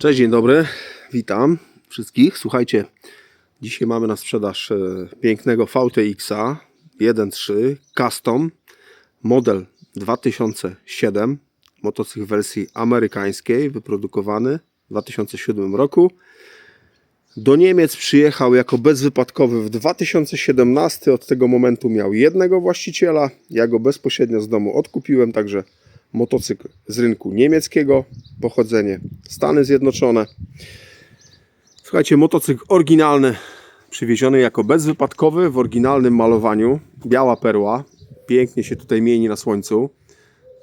Cześć, dzień dobry, witam wszystkich. Słuchajcie, dzisiaj mamy na sprzedaż e, pięknego VTX-a 1.3 Custom, model 2007, motocykl wersji amerykańskiej, wyprodukowany w 2007 roku. Do Niemiec przyjechał jako bezwypadkowy w 2017. Od tego momentu miał jednego właściciela. Ja go bezpośrednio z domu odkupiłem, także motocykl z rynku niemieckiego, pochodzenie Stany Zjednoczone. Słuchajcie, motocykl oryginalny, przywieziony jako bezwypadkowy w oryginalnym malowaniu. Biała perła, pięknie się tutaj mieni na słońcu.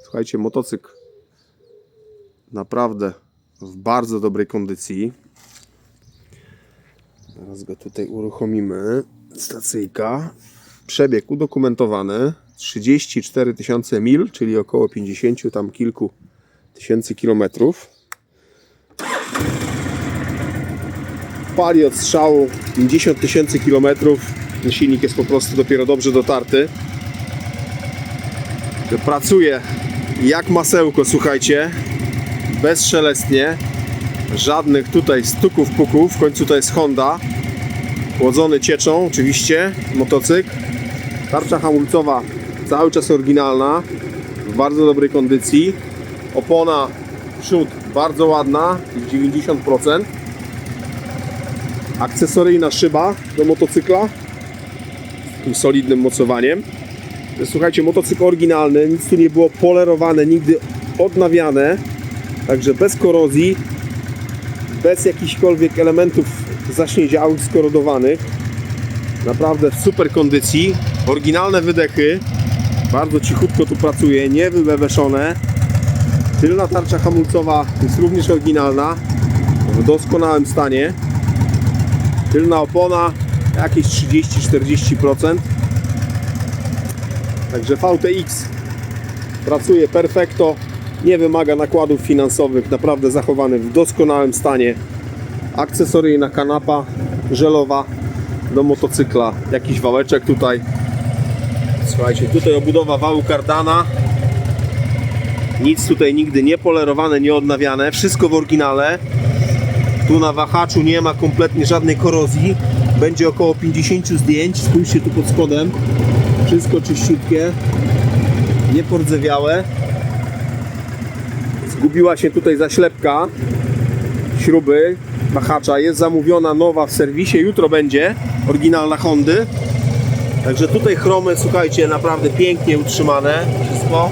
Słuchajcie, motocykl naprawdę w bardzo dobrej kondycji. Teraz go tutaj uruchomimy. Stacyjka. Przebieg udokumentowany. 34 tysiące mil, czyli około 50 tam kilku tysięcy kilometrów. Pali od strzału 50 tysięcy kilometrów. Silnik jest po prostu dopiero dobrze dotarty. Pracuje jak masełko, słuchajcie. Bezszelestnie. Żadnych tutaj stuków, puków. W końcu to jest Honda. Chłodzony cieczą, oczywiście, motocykl. Tarcza hamulcowa cały czas oryginalna, w bardzo dobrej kondycji. Opona przód bardzo ładna, 90%. Akcesoryjna szyba do motocykla z solidnym mocowaniem. Słuchajcie, motocykl oryginalny, nic tu nie było polerowane, nigdy odnawiane, także bez korozji, bez jakichkolwiek elementów zaśniedziałych, skorodowanych. Naprawdę w super kondycji. Oryginalne wydechy. Bardzo cichutko tu pracuje, nie wybeweszone. Tylna tarcza hamulcowa jest również oryginalna. W doskonałym stanie. Tylna opona jakieś 30-40%. Także VTX pracuje perfekto. Nie wymaga nakładów finansowych. Naprawdę zachowany w doskonałym stanie. Akcesoryjna kanapa żelowa do motocykla. Jakiś wałeczek tutaj. Słuchajcie, tutaj obudowa wału kardana. Nic tutaj nigdy nie polerowane, nie odnawiane. Wszystko w oryginale. Tu na wahaczu nie ma kompletnie żadnej korozji. Będzie około 50 zdjęć. Spójrzcie tu pod spodem. Wszystko czyściutkie. Niepordzewiałe. Zgubiła się tutaj zaślepka śruby wahacza. Jest zamówiona nowa w serwisie. Jutro będzie oryginalna Hondy. Także tutaj chromy, słuchajcie, naprawdę pięknie utrzymane. Wszystko.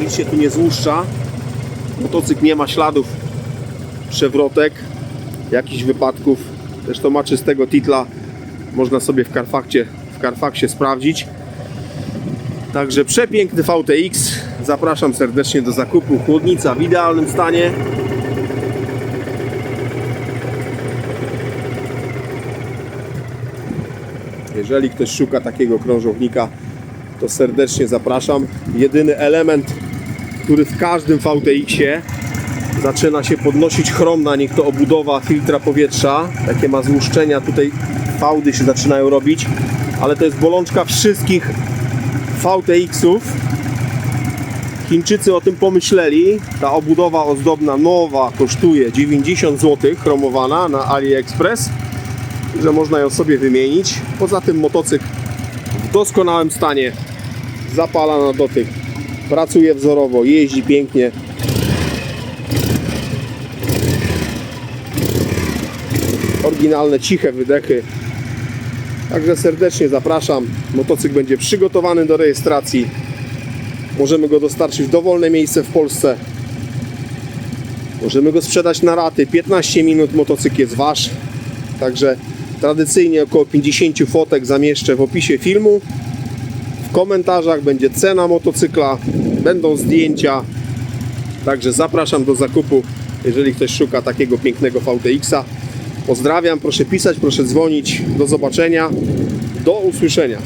Nic się tu nie złuszcza. Motocykl nie ma śladów przewrotek, jakichś wypadków. Zresztą ma czystego titla. Można sobie w Carfaxie, w Carfaxie sprawdzić. Także przepiękny VTX. Zapraszam serdecznie do zakupu. Chłodnica w idealnym stanie. Jeżeli ktoś szuka takiego krążownika, to serdecznie zapraszam. Jedyny element, który w każdym VTX-ie zaczyna się podnosić chrom na nich, to obudowa filtra powietrza. Takie ma złuszczenia, tutaj fałdy się zaczynają robić, ale to jest bolączka wszystkich VTX-ów. Chińczycy o tym pomyśleli. Ta obudowa ozdobna nowa kosztuje 90 zł, chromowana na AliExpress że można ją sobie wymienić. Poza tym motocykl w doskonałym stanie, zapala na dotyk, pracuje wzorowo, jeździ pięknie. Oryginalne, ciche wydechy. Także serdecznie zapraszam. Motocykl będzie przygotowany do rejestracji. Możemy go dostarczyć w dowolne miejsce w Polsce. Możemy go sprzedać na raty. 15 minut motocykl jest wasz. Także tradycyjnie około 50 fotek zamieszczę w opisie filmu. W komentarzach będzie cena motocykla, będą zdjęcia. Także zapraszam do zakupu, jeżeli ktoś szuka takiego pięknego VTX-a. Pozdrawiam, proszę pisać, proszę dzwonić. Do zobaczenia, do usłyszenia.